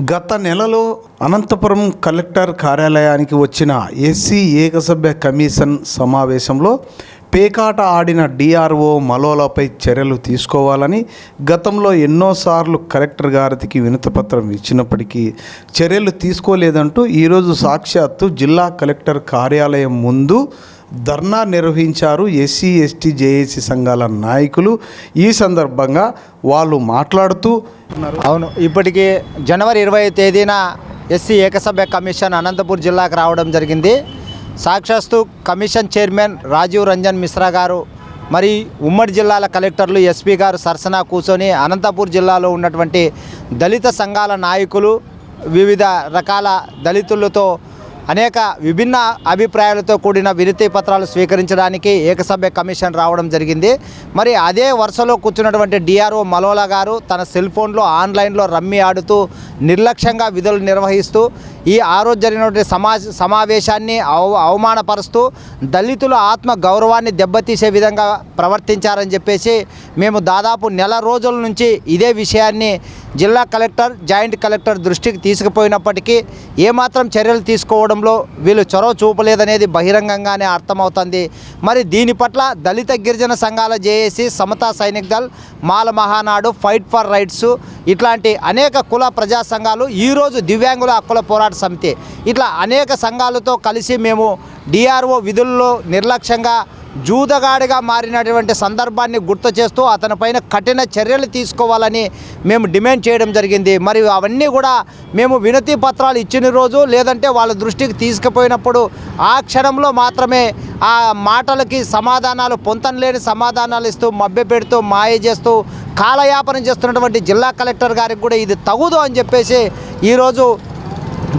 గత నెలలో అనంతపురం కలెక్టర్ కార్యాలయానికి వచ్చిన ఎస్సీ ఏకసభ్య కమిషన్ సమావేశంలో పేకాట ఆడిన డిఆర్ఓ మలోలపై చర్యలు తీసుకోవాలని గతంలో ఎన్నోసార్లు కలెక్టర్ గారికి వినతిపత్రం ఇచ్చినప్పటికీ చర్యలు తీసుకోలేదంటూ ఈరోజు సాక్షాత్తు జిల్లా కలెక్టర్ కార్యాలయం ముందు ధర్నా నిర్వహించారు ఎస్సీ ఎస్టీ జేఏసీ సంఘాల నాయకులు. ఈ సందర్భంగా వాళ్ళు మాట్లాడుతూ అవును ఇప్పటికీ జనవరి ఇరవై తేదీన ఎస్సీ ఏకసభ్య కమిషన్ అనంతపూర్ జిల్లాకు రావడం జరిగింది. సాక్షాత్తు కమిషన్ చైర్మన్ రాజీవ్ రంజన్ మిశ్రా గారు మరి ఉమ్మడి జిల్లాల కలెక్టర్లు ఎస్పీ గారు సరసన కూర్చొని అనంతపూర్ జిల్లాలో ఉన్నటువంటి దళిత సంఘాల నాయకులు వివిధ రకాల దళితులతో అనేక విభిన్న అభిప్రాయాలతో కూడిన వినతి పత్రాలు స్వీకరించడానికి ఏకసభ్య కమిషన్ రావడం జరిగింది. మరి అదే వరుసలో కూర్చున్నటువంటి డిఆర్ఓ మలోలా గారు తన సెల్ ఫోన్లో ఆన్లైన్లో రమ్మి ఆడుతూ నిర్లక్ష్యంగా విధులు నిర్వహిస్తూ ఈ ఆ రోజు జరిగినటువంటి సమా సమావేశాన్ని అవ అవమానపరుస్తూ దళితుల ఆత్మ గౌరవాన్ని దెబ్బతీసే విధంగా ప్రవర్తించారని చెప్పేసి మేము దాదాపు నెల రోజుల నుంచి ఇదే విషయాన్ని జిల్లా కలెక్టర్ జాయింట్ కలెక్టర్ దృష్టికి తీసుకుపోయినప్పటికీ ఏమాత్రం చర్యలు తీసుకోవడంలో వీళ్ళు చొరవ చూపలేదనేది బహిరంగంగానే అర్థమవుతుంది. మరి దీని పట్ల దళిత గిరిజన సంఘాల JAC Samata Sainik Dal Mala Mahanadu fight for rights ఇట్లాంటి అనేక కుల ప్రజా సంఘాలు ఈరోజు దివ్యాంగుల హక్కుల పోరాట సమితి. ఇట్లా అనేక సంఘాలతో కలిసి మేము డిఆర్ఓ విధుల్లో నిర్లక్ష్యంగా జూదగాడిగా మారినటువంటి సందర్భాన్ని గుర్తు చేస్తూ అతనిపైన కఠిన చర్యలు తీసుకోవాలని మేము డిమాండ్ చేయడం జరిగింది. మరి అవన్నీ కూడా మేము వినతి పత్రాలు ఇచ్చిన రోజు లేదంటే వాళ్ళ దృష్టికి తీసుకుపోయినప్పుడు ఆ క్షణంలో మాత్రమే ఆ మాటలకి సమాధానాలు పొంతనలేని సమాధానాలు ఇస్తూ మభ్యపెడుతూ మాయ చేస్తూ కాలయాపన చేస్తున్నటువంటి జిల్లా కలెక్టర్ గారికి కూడా ఇది తగుదు అని చెప్పేసి ఈరోజు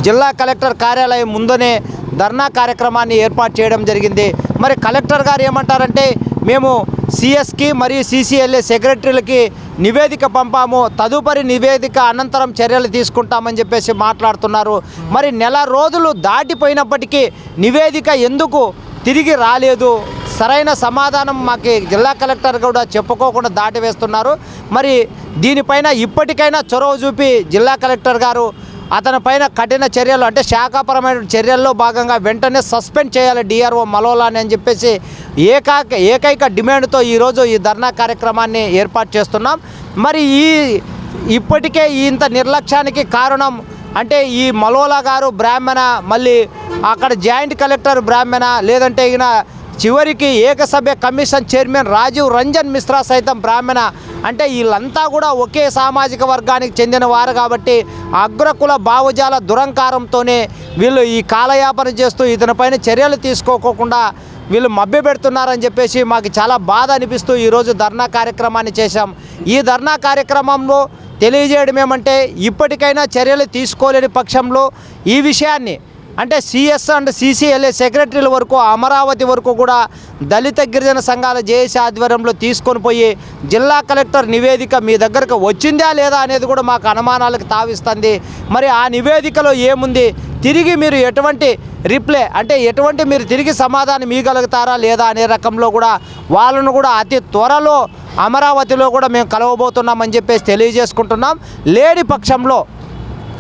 జిల్లా కలెక్టర్ కార్యాలయం ముందునే ధర్నా కార్యక్రమాన్ని ఏర్పాటు చేయడం జరిగింది. మరి కలెక్టర్ గారు ఏమంటారంటే మేము సిఎస్కి మరియు సిసిఎల్ఏ సెక్రటరీలకి నివేదిక పంపాము తదుపరి నివేదిక అనంతరం చర్యలు తీసుకుంటామని చెప్పేసి మాట్లాడుతున్నారు. మరి నెల రోజులు దాటిపోయినప్పటికీ నివేదిక ఎందుకు తిరిగి రాలేదు? సరైన సమాధానం మాకు జిల్లా కలెక్టర్ కూడా చెప్పుకోకుండా దాటివేస్తున్నారు. మరి దీనిపైన ఇప్పటికైనా చొరవ చూపి జిల్లా కలెక్టర్ గారు అతని పైన కఠిన చర్యలు అంటే శాఖాపరమైన చర్యల్లో భాగంగా వెంటనే సస్పెండ్ చేయాలి డిఆర్ఓ మలోలాని అని చెప్పేసి ఏకాక ఏకైక డిమాండ్తో ఈరోజు ఈ ధర్నా కార్యక్రమాన్ని ఏర్పాటు చేస్తున్నాం. మరి ఈ ఇప్పటికే ఇంత నిర్లక్ష్యానికి కారణం అంటే ఈ మలోలా గారు బ్రాహ్మణ మళ్ళీ అక్కడ జాయింట్ కలెక్టర్ బ్రాహ్మణ లేదంటే ఈయన చివరికి ఏకసభ్య కమిషన్ చైర్మన్ రాజీవ్ రంజన్ మిశ్రా సైతం బ్రాహ్మణ. అంటే వీళ్ళంతా కూడా ఒకే సామాజిక వర్గానికి చెందిన వారు కాబట్టి అగ్రకుల భావజాల దురంకారంతోనే వీళ్ళు ఈ కాలయాపన చేస్తూ ఇతనిపైన చర్యలు తీసుకోకుండా వీళ్ళు మభ్య పెడుతున్నారని చెప్పేసి మాకు చాలా బాధ అనిపిస్తూ ఈరోజు ధర్నా కార్యక్రమాన్ని చేశాం. ఈ ధర్నా కార్యక్రమంలో తెలియజేయడం ఏమంటే ఇప్పటికైనా చర్యలు తీసుకోలేని పక్షంలో ఈ విషయాన్ని అంటే సిఎస్ అండ్ సిసిఎల్ఏ సెక్రటరీల వరకు అమరావతి వరకు కూడా దళిత గిరిజన సంఘాల జేఏసీ ఆధ్వర్యంలో తీసుకొని పోయి జిల్లా కలెక్టర్ నివేదిక మీ దగ్గరకు వచ్చిందా లేదా అనేది కూడా మాకు అనుమానాలకు తావిస్తుంది. మరి ఆ నివేదికలో ఏముంది? తిరిగి మీరు ఎటువంటి రిప్లై అంటే ఎటువంటి మీరు తిరిగి సమాధానం ఇవ్వగలుగుతారా లేదా అనే రకంలో కూడా వాళ్ళను కూడా అతి త్వరలో అమరావతిలో కూడా మేము కలవబోతున్నామని చెప్పేసి తెలియజేసుకుంటున్నాం. లేని పక్షంలో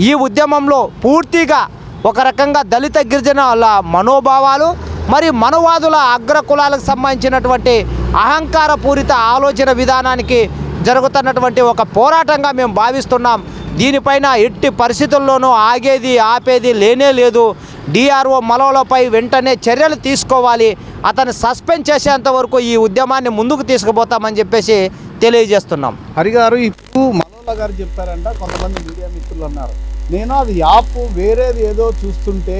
ఈ ఉద్యమంలో పూర్తిగా ఒక రకంగా దళిత గిరిజనుల మనోభావాలు మరి మనవాదుల అగ్ర కులాలకు సంబంధించినటువంటి అహంకారపూరిత ఆలోచన విధానానికి జరుగుతున్నటువంటి ఒక పోరాటంగా మేము భావిస్తున్నాం. దీనిపైన ఎట్టి పరిస్థితుల్లోనూ ఆగేది ఆపేది లేనే లేదు. డిఆర్ఓ మలవలపై వెంటనే చర్యలు తీసుకోవాలి. అతను సస్పెండ్ చేసేంత వరకు ఈ ఉద్యమాన్ని ముందుకు తీసుకుపోతామని చెప్పేసి తెలియజేస్తున్నాం. హరిగారు ఇప్పుడు మలవల గారు చెప్పారంట కొంతమంది మీడియా మిత్రులు అన్నారు. నేను అది యాప్ వేరేది ఏదో చూస్తుంటే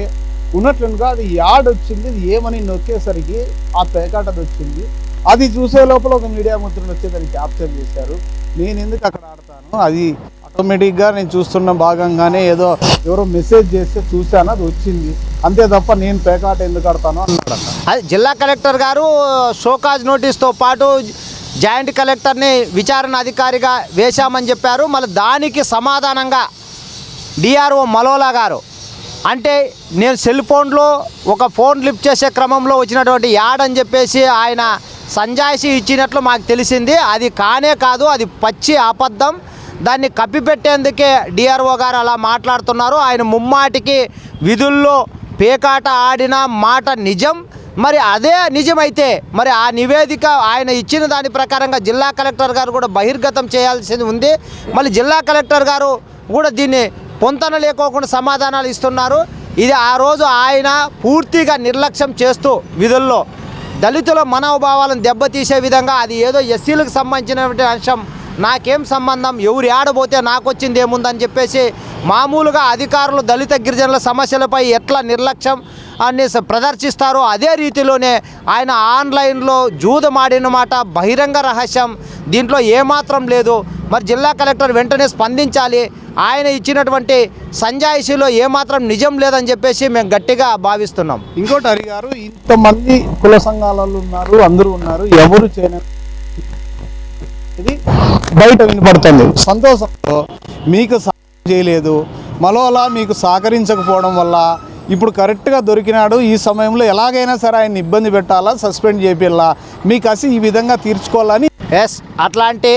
ఉన్నట్లుగా అది యాడ్ వచ్చింది ఏమని నొక్కేసరికి ఆ పేకాటది వచ్చింది. అది చూసే లోపల ఒక మీడియా మిత్రులు వచ్చి దాన్ని క్యాప్చర్ చేశారు. నేను ఎందుకు అక్కడ ఆడతాను? అది ఆటోమేటిక్గా నేను చూస్తున్న భాగంగానే ఏదో ఎవరో మెసేజ్ చేస్తే చూశాను అది వచ్చింది. అంతే తప్ప నేను పేకాట ఎందుకు ఆడతాను అన్నాడు అది జిల్లా కలెక్టర్ గారు షోకాజ్ నోటీస్తో పాటు జాయింట్ కలెక్టర్ని విచారణ అధికారిగా వేశామని చెప్పారు. మళ్ళీ దానికి సమాధానంగా డిఆర్ఓ మలోలా గారు. అంటే నేను సెల్ ఫోన్లో ఒక ఫోన్ లిఫ్ట్ చేసే క్రమంలో వచ్చినటువంటి యాడ్ అని చెప్పేసి ఆయన సంజాయిషి ఇచ్చినట్లు మాకు తెలిసింది. అది కానే కాదు అది పచ్చి అబద్ధం దాన్ని కప్పిపెట్టేందుకే డిఆర్ఓ గారు అలా మాట్లాడుతున్నారు. ఆయన ముమ్మాటికి విధుల్లో పేకాట ఆడిన మాట నిజం. మరి అదే నిజమైతే మరి ఆ నివేదిక ఆయన ఇచ్చిన దాని ప్రకారంగా జిల్లా కలెక్టర్ గారు కూడా బహిర్గతం చేయాల్సింది ఉంది. మళ్ళీ జిల్లా కలెక్టర్ గారు కూడా దీన్ని పొంతన లేకోకుండా సమాధానాలు ఇస్తున్నారు. ఇది ఆ రోజు ఆయన పూర్తిగా నిర్లక్ష్యం చేస్తూ విధుల్లో దళితుల మనోభావాలను దెబ్బతీసే విధంగా అది ఏదో ఎస్సీలకు సంబంధించినటువంటి అంశం. నాకేం సంబంధం? ఎవరు ఆడబోతే నాకు వచ్చింది ఏముందని చెప్పేసి మామూలుగా అధికారులు దళిత గిరిజనుల సమస్యలపై ఎట్లా నిర్లక్ష్యం అని ప్రదర్శిస్తారో అదే రీతిలోనే ఆయన ఆన్లైన్లో జూదమాడిన మాట బహిరంగ రహస్యం. దీంట్లో ఏమాత్రం లేదు. మరి జిల్లా కలెక్టర్ వెంటనే స్పందించాలి. ఆయన ఇచ్చినటువంటి సంజాయిషిలో ఏమాత్రం నిజం లేదని చెప్పేసి మేము గట్టిగా భావిస్తున్నాం. ఇంకోటి హరి గారు ఇంతమంది కుల సంఘాలలో ఉన్నారు అందరూ ఉన్నారు ఎవరు చేయని ఇది బయట వినపడుతుంది. సంతోషంతో మీకు సహాయం చేయలేదు మరోలా మీకు సహకరించకపోవడం వల్ల ఇప్పుడు కరెక్ట్గా దొరికినాడు ఈ సమయంలో ఎలాగైనా సరే ఆయన ఇబ్బంది పెట్టాలా సస్పెండ్ చేపిల్లా మీ కసి ఈ విధంగా తీర్చుకోవాలని ఎస్ అట్లాంటి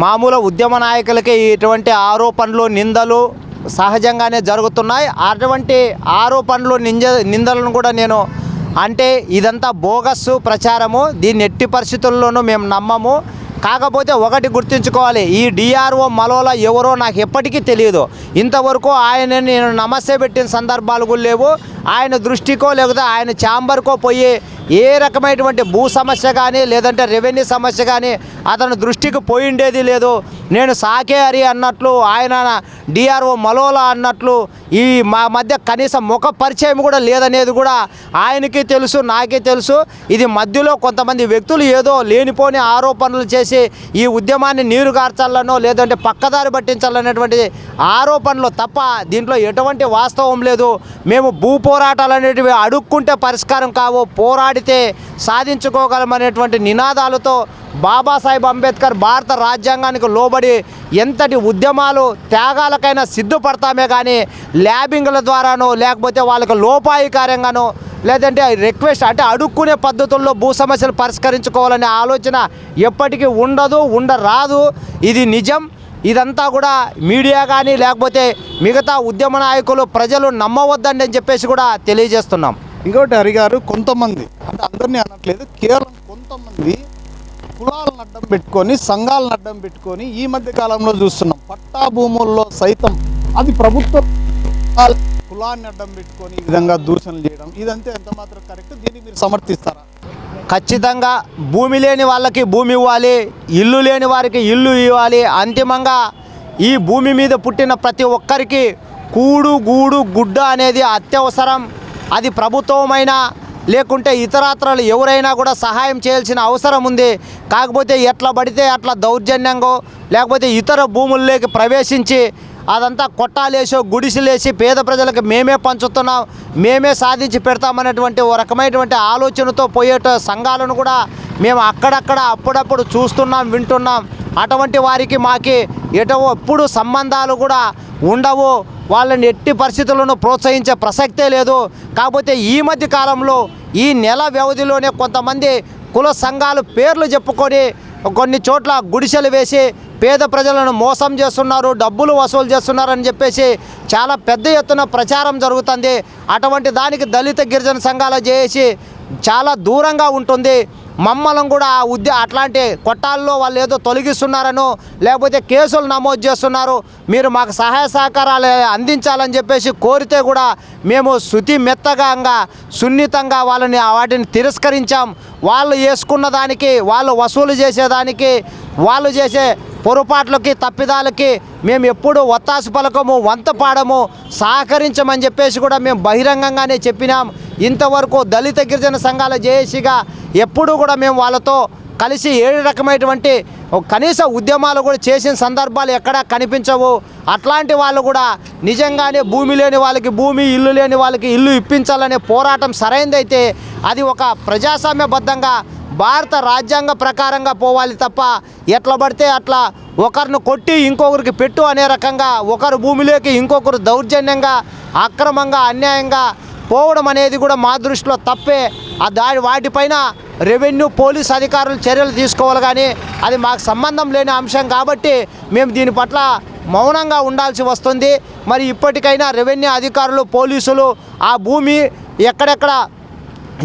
మామూలు ఉద్యమ నాయకులకి ఇటువంటి ఆరోపణలు నిందలు సహజంగానే జరుగుతున్నాయి. అటువంటి ఆరోపణలు నింజ నిందలను కూడా నేను అంటే ఇదంతా బోగస్సు ప్రచారము. దీన్ని ఎట్టి పరిస్థితుల్లోనూ మేము నమ్మము. కాకపోతే ఒకటి గుర్తుంచుకోవాలి. ఈ డిఆర్ఓ మలోల ఎవరో నాకు ఎప్పటికీ తెలియదు. ఇంతవరకు ఆయన నేను నమస్తే పెట్టిన సందర్భాలు కూడా లేవు. ఆయన దృష్టికో లేకపోతే ఆయన ఛాంబర్కో పోయి ఏ రకమైనటువంటి భూ సమస్య కానీ లేదంటే రెవెన్యూ సమస్య కానీ అతని దృష్టికి పోయిండేది లేదు. నేను సాకే హరి అన్నట్లు ఆయన డిఆర్ఓ మలోలా అన్నట్లు ఈ మా మధ్య కనీసం ముఖ పరిచయం కూడా లేదనేది కూడా ఆయనకి తెలుసు నాకే తెలుసు. ఇది మధ్యలో కొంతమంది వ్యక్తులు ఏదో లేనిపోని ఆరోపణలు చేసి ఈ ఉద్యమాన్ని నీరు గార్చాలనో లేదంటే పక్కదారి పట్టించాలనేటువంటి ఆరోపణలు తప్ప దీంట్లో ఎటువంటి వాస్తవం లేదు. మేము భూ పోరాటాలు అనేటివి అడుక్కుంటే పరిష్కారం కావు పోరాడి పోరాడితే సాధించుకోగలమనేటువంటి నినాదాలతో బాబాసాహెబ్ అంబేద్కర్ భారత రాజ్యాంగానికి లోబడి ఎంతటి ఉద్యమాలు త్యాగాలకైనా సిద్ధపడతామే కానీ ల్యాబింగ్ల ద్వారానో లేకపోతే వాళ్ళకి లోపాయికారంగానో లేదంటే రిక్వెస్ట్ అంటే అడుక్కునే పద్ధతుల్లో భూ సమస్యలు పరిష్కరించుకోవాలనే ఆలోచన ఎప్పటికీ ఉండదు ఉండరాదు. ఇది నిజం. ఇదంతా కూడా మీడియా కానీ లేకపోతే మిగతా ఉద్యమ నాయకులు ప్రజలు నమ్మవద్దండి అని చెప్పేసి కూడా తెలియజేస్తున్నాం. ఇంకోటి అరిగారు కొంతమంది. అంటే అందరినీ అనట్లేదు కేవలం కొంతమంది కులాలను అడ్డం పెట్టుకొని సంఘాలను అడ్డం పెట్టుకొని ఈ మధ్య కాలంలో చూస్తున్నాం. పట్టా భూముల్లో సైతం అది ప్రభుత్వం కులాన్ని అడ్డం పెట్టుకొని ఈ విధంగా దూషణలు చేయడం. ఇదంతా ఎంత మాత్రం కరెక్ట్? దీన్ని మీరు సమర్థిస్తారా? ఖచ్చితంగా భూమి లేని వాళ్ళకి భూమి ఇవ్వాలి ఇల్లు లేని వారికి ఇల్లు ఇవ్వాలి. అంతిమంగా ఈ భూమి మీద పుట్టిన ప్రతి ఒక్కరికి కూడు గూడు గుడ్డ అనేది అత్యవసరం. అది ప్రభుత్వమైనా లేకుంటే ఇతరాత్రలు ఎవరైనా కూడా సహాయం చేయాల్సిన అవసరం ఉంది. కాకపోతే ఎట్లా పడితే అట్లా దౌర్జన్యంగా లేకపోతే ఇతర భూముల్లోకి ప్రవేశించి అదంతా కొట్టాలేసో గుడిసెలేసి పేద ప్రజలకు మేమే పంచుతున్నాం మేమే సాధించి పెడతామనేటువంటి ఓ రకమైనటువంటి ఆలోచనతో పోయేట సంఘాలను కూడా మేము అక్కడక్కడ అప్పుడప్పుడు చూస్తున్నాం వింటున్నాం. అటువంటి వారికి మాకి ఎటో ఎప్పుడు సంబంధాలు కూడా ఉండవు. వాళ్ళని ఎట్టి పరిస్థితులను ప్రోత్సహించే ప్రసక్తే లేదు. కాకపోతే ఈ మధ్య కాలంలో ఈ నెల వ్యవధిలోనే కొంతమంది కుల సంఘాలు పేర్లు చెప్పుకొని కొన్ని చోట్ల గుడిసెలు వేసి పేద ప్రజలను మోసం చేస్తున్నారు డబ్బులు వసూలు చేస్తున్నారని చెప్పేసి చాలా పెద్ద ఎత్తున ప్రచారం జరుగుతుంది. అటువంటి దానికి దళిత గిరిజన సంఘాలు చేసి చాలా దూరంగా ఉంటుంది. మమ్మల్ని కూడా ఆ ఉద్య అట్లాంటి కొట్టాల్లో వాళ్ళు ఏదో తొలగిస్తున్నారనో లేకపోతే కేసులు నమోదు చేస్తున్నారు మీరు మాకు సహాయ సహకారాలు అందించాలని చెప్పేసి కోరితే కూడా మేము శృతి మెత్తగా సున్నితంగా వాళ్ళని వాటిని తిరస్కరించాం. వాళ్ళు వేసుకున్న దానికి వాళ్ళు వసూలు చేసేదానికి వాళ్ళు చేసే పొరపాట్లకి తప్పిదాలకి మేము ఎప్పుడూ ఒత్తాసు పలకము వంత పాడము సహకరించమని చెప్పేసి కూడా మేము బహిరంగంగానే చెప్పినాం. ఇంతవరకు దళిత గిరిజన సంఘాల జేఏసీగా ఎప్పుడూ కూడా మేము వాళ్ళతో కలిసి ఏ రకమైనటువంటి కనీస ఉద్యమాలు కూడా చేసిన సందర్భాలు ఎక్కడా కనిపించవు. అట్లాంటి వాళ్ళు కూడా నిజంగానే భూమి లేని వాళ్ళకి భూమి ఇల్లు లేని వాళ్ళకి ఇల్లు ఇప్పించాలనే పోరాటం సరైనదైతే అది ఒక ప్రజాస్వామ్యబద్ధంగా భారత రాజ్యాంగ ప్రకారంగా పోవాలి తప్ప ఎట్లా పడితే అట్లా ఒకరిని కొట్టి ఇంకొకరికి పెట్టు అనే రకంగా ఒకరు భూమిలోకి ఇంకొకరు దౌర్జన్యంగా అక్రమంగా అన్యాయంగా పోవడం అనేది కూడా మా దృష్టిలో తప్పే. ఆ దాడి వాటిపైన రెవెన్యూ పోలీస్ అధికారులు చర్యలు తీసుకోవాలి కానీ అది మాకు సంబంధం లేని అంశం కాబట్టి మేము దీని పట్ల మౌనంగా ఉండాల్సి వస్తుంది. మరి ఇప్పటికైనా రెవెన్యూ అధికారులు పోలీసులు ఆ భూమి ఎక్కడెక్కడ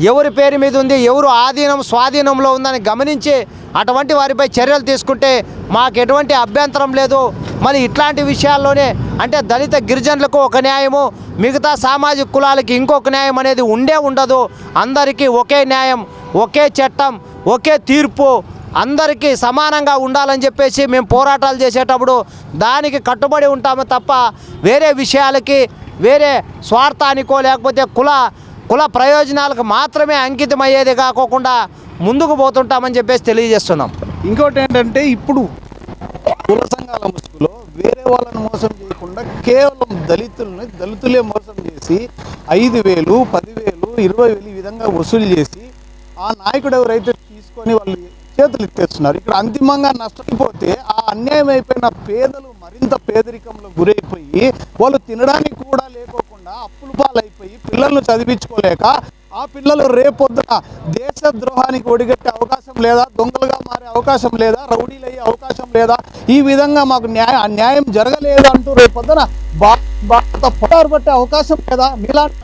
ఎవరి పేరు మీద ఉంది ఎవరు ఆధీనం స్వాధీనంలో ఉందని గమనించి అటువంటి వారిపై చర్యలు తీసుకుంటే మాకు ఎటువంటి అభ్యంతరం లేదు. మరి ఇట్లాంటి విషయాల్లోనే అంటే దళిత గిరిజనులకు ఒక న్యాయము మిగతా సామాజిక కులాలకి ఇంకొక న్యాయం అనేది ఉండే ఉండదు. అందరికీ ఒకే న్యాయం ఒకే చట్టం ఒకే తీర్పు అందరికీ సమానంగా ఉండాలని చెప్పేసి మేము పోరాటాలు చేసేటప్పుడు దానికి కట్టుబడి ఉంటాము తప్ప వేరే విషయాలకి వేరే స్వార్థానికో లేకపోతే కుల కుల ప్రయోజనాలకు మాత్రమే అంకితం అయ్యేది కాకోకుండా ముందుకు పోతుంటామని చెప్పేసి తెలియజేస్తున్నాం. ఇంకోటి ఏంటంటే ఇప్పుడు కుల సంఘాల ముసుగులో వేరే వాళ్ళని మోసం చేయకుండా కేవలం దళితుల్ని దళితులే మోసం చేసి ఐదు వేలు పదివేలు ఇరవై వేలు ఈ విధంగా వసూలు చేసి ఆ నాయకుడు ఎవరైతే తీసుకొని వాళ్ళు చేతులు ఎత్తేస్తున్నారు ఇక్కడ అంతిమంగా నష్టపోతే ఆ అన్యాయం అయిపోయిన పేదలు మరింత పేదరికంలో గురైపోయి వాళ్ళు తినడానికి కూడా లేకోకుండా అప్పులు పాలైపోయి పిల్లలను చదివించుకోలేక ఆ పిల్లలు రేపొద్దున దేశ ద్రోహానికి ఒడిగట్టే అవకాశం లేదా దొంగలుగా మారే అవకాశం లేదా రౌడీలు అయ్యే అవకాశం లేదా ఈ విధంగా మాకు న్యాయ న్యాయం జరగలేదు అంటూ రేపొద్దున భా- భారత పట్టే అవకాశం లేదా? మీలాంటి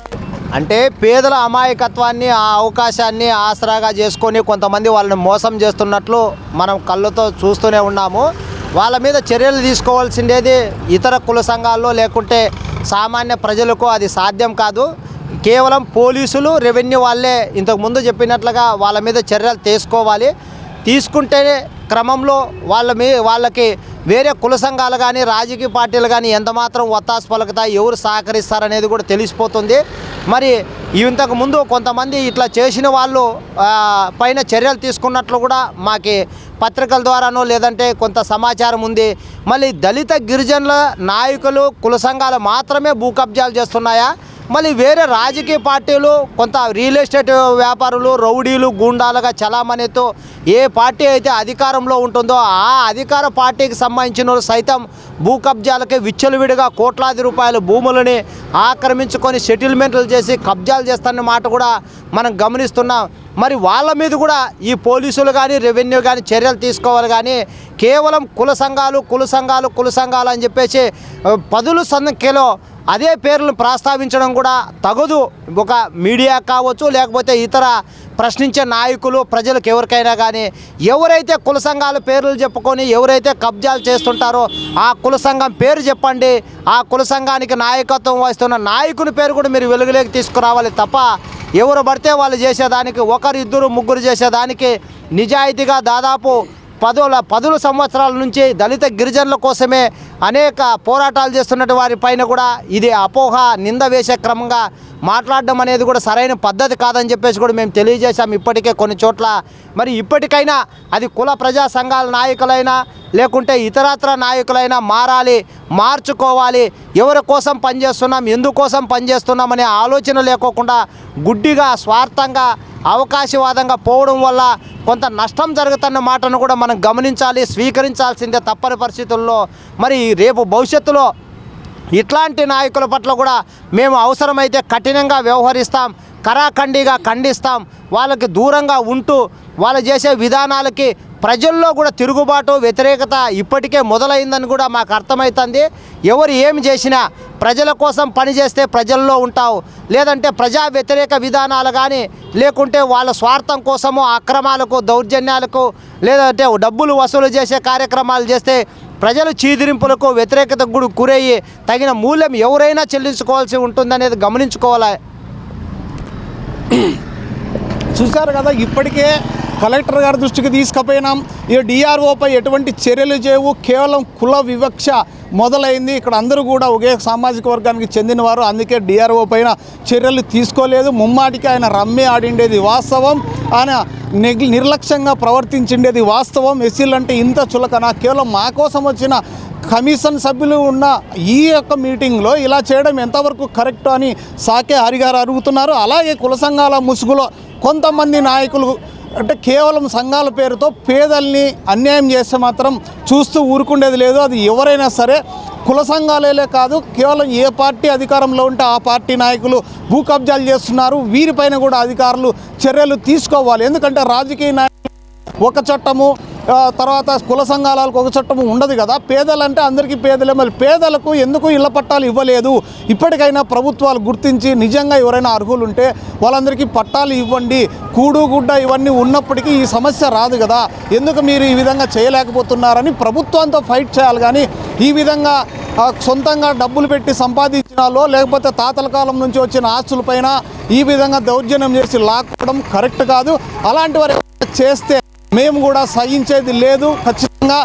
అంటే పేదల అమాయకత్వాన్ని ఆ అవకాశాన్ని ఆసరాగా చేసుకొని కొంతమంది వాళ్ళని మోసం చేస్తున్నట్లు మనం కళ్ళతో చూస్తూనే ఉన్నాము. వాళ్ళ మీద చర్యలు తీసుకోవాల్సిండేది ఇతర కుల సంఘాల్లో లేకుంటే సామాన్య ప్రజలకు అది సాధ్యం కాదు. కేవలం పోలీసులు రెవెన్యూ వాళ్ళే ఇంతకు ముందు చెప్పినట్లుగా వాళ్ళ మీద చర్యలు తీసుకోవాలి. తీసుకుంటేనే క్రమంలో వాళ్ళ మీ వాళ్ళకి వేరే కుల సంఘాలు కానీ రాజకీయ పార్టీలు కానీ ఎంత మాత్రం ఒత్తాసు పలుకుతాయి ఎవరు సహకరిస్తారనేది కూడా తెలిసిపోతుంది. మరి ఇంతకు ముందు కొంతమంది ఇట్లా చేసిన వాళ్ళు పైన చర్యలు తీసుకున్నట్లు కూడా మాకి పత్రికల ద్వారానో లేదంటే కొంత సమాచారం ఉంది. మళ్ళీ దళిత గిరిజనుల నాయకులు కుల సంఘాలు మాత్రమే భూ కబ్జాలు చేస్తున్నాయా? మళ్ళీ వేరే రాజకీయ పార్టీలు కొంత రియల్ ఎస్టేట్ వ్యాపారులు రౌడీలు గూండాలుగా చలామణితో ఏ పార్టీ అయితే అధికారంలో ఉంటుందో ఆ అధికార పార్టీకి సంబంధించిన వాళ్ళు సైతం భూ కబ్జాలకి విచ్చలవిడిగా కోట్లాది రూపాయల భూములని ఆక్రమించుకొని సెటిల్మెంట్లు చేసి కబ్జాలు చేస్తున్న మాట కూడా మనం గమనిస్తున్నాం. మరి వాళ్ళ మీద కూడా ఈ పోలీసులు కానీ రెవెన్యూ కానీ చర్యలు తీసుకోవాలి కానీ కేవలం కుల సంఘాలు కుల సంఘాలు కుల సంఘాలు అని చెప్పేసి పదులు పదుల సంఖ్యలో అదే పేర్లను ప్రస్తావించడం కూడా తగదు. ఒక మీడియా కావచ్చు లేకపోతే ఇతర ప్రశ్నించే నాయకులు ప్రజలకు ఎవరికైనా కానీ ఎవరైతే కుల సంఘాల పేర్లు చెప్పుకొని ఎవరైతే కబ్జాలు చేస్తుంటారో ఆ కుల సంఘం పేరు చెప్పండి. ఆ కుల సంఘానికి నాయకత్వం వహిస్తున్న నాయకుని పేరు కూడా మీరు వెలుగులోకి తీసుకురావాలి తప్ప ఎవరు పడితే వాళ్ళు చేసేదానికి ఒకరు ఇద్దరు ముగ్గురు చేసేదానికి నిజాయితీగా దాదాపు పదుల పదుల సంవత్సరాల నుంచి దళిత గిరిజనుల కోసమే అనేక పోరాటాలు చేస్తున్నటువంటి వారి పైన కూడా ఇది అపోహ నింద వేసే క్రమంగా మాట్లాడడం అనేది కూడా సరైన పద్ధతి కాదని చెప్పేసి కూడా మేము తెలియజేశాం ఇప్పటికే కొన్ని చోట్ల. మరి ఇప్పటికైనా అది కుల ప్రజా సంఘాల నాయకులైనా లేకుంటే ఇతరత్ర నాయకులైనా మారాలి మార్చుకోవాలి. ఎవరి కోసం పనిచేస్తున్నాం ఎందుకోసం పనిచేస్తున్నాం అనే ఆలోచన లేకోకుండా గుడ్డిగా స్వార్థంగా అవకాశవాదంగా పోవడం వల్ల కొంత నష్టం జరుగుతున్న మాటను కూడా మనం గమనించాలి స్వీకరించాల్సిందే తప్పని పరిస్థితుల్లో. మరి రేపు భవిష్యత్తులో ఇట్లాంటి నాయకుల పట్ల కూడా మేము అవసరమైతే కఠినంగా వ్యవహరిస్తాం కరాఖండిగా ఖండిస్తాం వాళ్ళకి దూరంగా ఉంటూ వాళ్ళు చేసే విధానాలకి ప్రజల్లో కూడా తిరుగుబాటు వ్యతిరేకత ఇప్పటికే మొదలైందని కూడా మాకు అర్థమవుతుంది ఎవరు ఏమి చేసినా ప్రజల కోసం పనిచేస్తే ప్రజల్లో ఉంటావు లేదంటే ప్రజా వ్యతిరేక విధానాలు కానీ లేకుంటే వాళ్ళ స్వార్థం కోసము అక్రమాలకు దౌర్జన్యాలకు లేదంటే డబ్బులు వసూలు చేసే కార్యక్రమాలు చేస్తే ప్రజలు చీదిరింపులకు వ్యతిరేకతకు కూడా గురయ్యి తగిన మూల్యం ఎవరైనా చెల్లించుకోవాల్సి ఉంటుందనేది గమనించుకోవాలి? చూశారు కదా ఇప్పటికే కలెక్టర్ గారి దృష్టికి తీసుకుపోయినాం. ఈ డిఆర్ఓపై ఎటువంటి చర్యలు చేయవు. కేవలం కుల వివక్ష మొదలైంది. ఇక్కడ అందరూ కూడా ఒకే సామాజిక వర్గానికి చెందినవారు. అందుకే డిఆర్ఓ పైన చర్యలు తీసుకోలేదు. ముమ్మాటికి ఆయన రమ్మే ఆడిండేది వాస్తవం. ఆయన నెగ్ నిర్లక్ష్యంగా ప్రవర్తించిండేది వాస్తవం. ఎస్సీలు అంటే ఇంత చులకన. కేవలం మా కోసం వచ్చిన కమిషన్ సభ్యులు ఉన్న ఈ యొక్క మీటింగ్లో ఇలా చేయడం ఎంతవరకు కరెక్ట్ అని సాకే హరిగారు అడుగుతున్నారు. అలాగే కుల సంఘాల ముసుగులో కొంతమంది నాయకులు అంటే కేవలం సంఘాల పేరుతో పేదల్ని అన్యాయం చేస్తే మాత్రం చూస్తూ ఊరుకుండేది లేదు. అది ఎవరైనా సరే కుల సంఘాలేలే కాదు కేవలం ఏ పార్టీ అధికారంలో ఉంటే ఆ పార్టీ నాయకులు భూ కబ్జాలు చేస్తున్నారు. వీరిపైన కూడా అధికారులు చర్యలు తీసుకోవాలి. ఎందుకంటే రాజకీయ నాయకులు ఒక చట్టము తర్వాత కుల సంఘాలకు ఒక చట్టము ఉండదు కదా. పేదలంటే అందరికీ పేదలే. మరి పేదలకు ఎందుకు ఇళ్ళ పట్టాలు ఇవ్వలేదు? ఇప్పటికైనా ప్రభుత్వాలు గుర్తించి నిజంగా ఎవరైనా అర్హులు ఉంటే వాళ్ళందరికీ పట్టాలు ఇవ్వండి. కూడు గుడ్డ ఇవన్నీ ఉన్నప్పటికీ ఈ సమస్య రాదు కదా. ఎందుకు మీరు ఈ విధంగా చేయలేకపోతున్నారని ప్రభుత్వంతో ఫైట్ చేయాలి కానీ ఈ విధంగా సొంతంగా డబ్బులు పెట్టి సంపాదించినాలో లేకపోతే తాతల కాలం నుంచి వచ్చిన ఆస్తులపైన ఈ విధంగా దౌర్జన్యం చేసి లాక్కోవడం కరెక్ట్ కాదు. అలాంటి వారు చేస్తే మేము కూడా సహించేది లేదు. ఖచ్చితంగా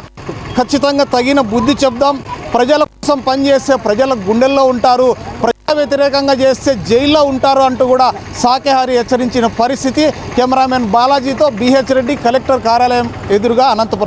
ఖచ్చితంగా తగిన బుద్ధి చెప్దాం. ప్రజల కోసం పనిచేస్తే ప్రజల గుండెల్లో ఉంటారు. ప్రజా వ్యతిరేకంగా చేస్తే జైల్లో ఉంటారు అంటూ కూడా సాకేహారి హెచ్చరించిన పరిస్థితి. కెమెరామెన్ బాలాజీతో బిహెచ్ రెడ్డి కలెక్టర్ కార్యాలయం ఎదురుగా అనంతపురం.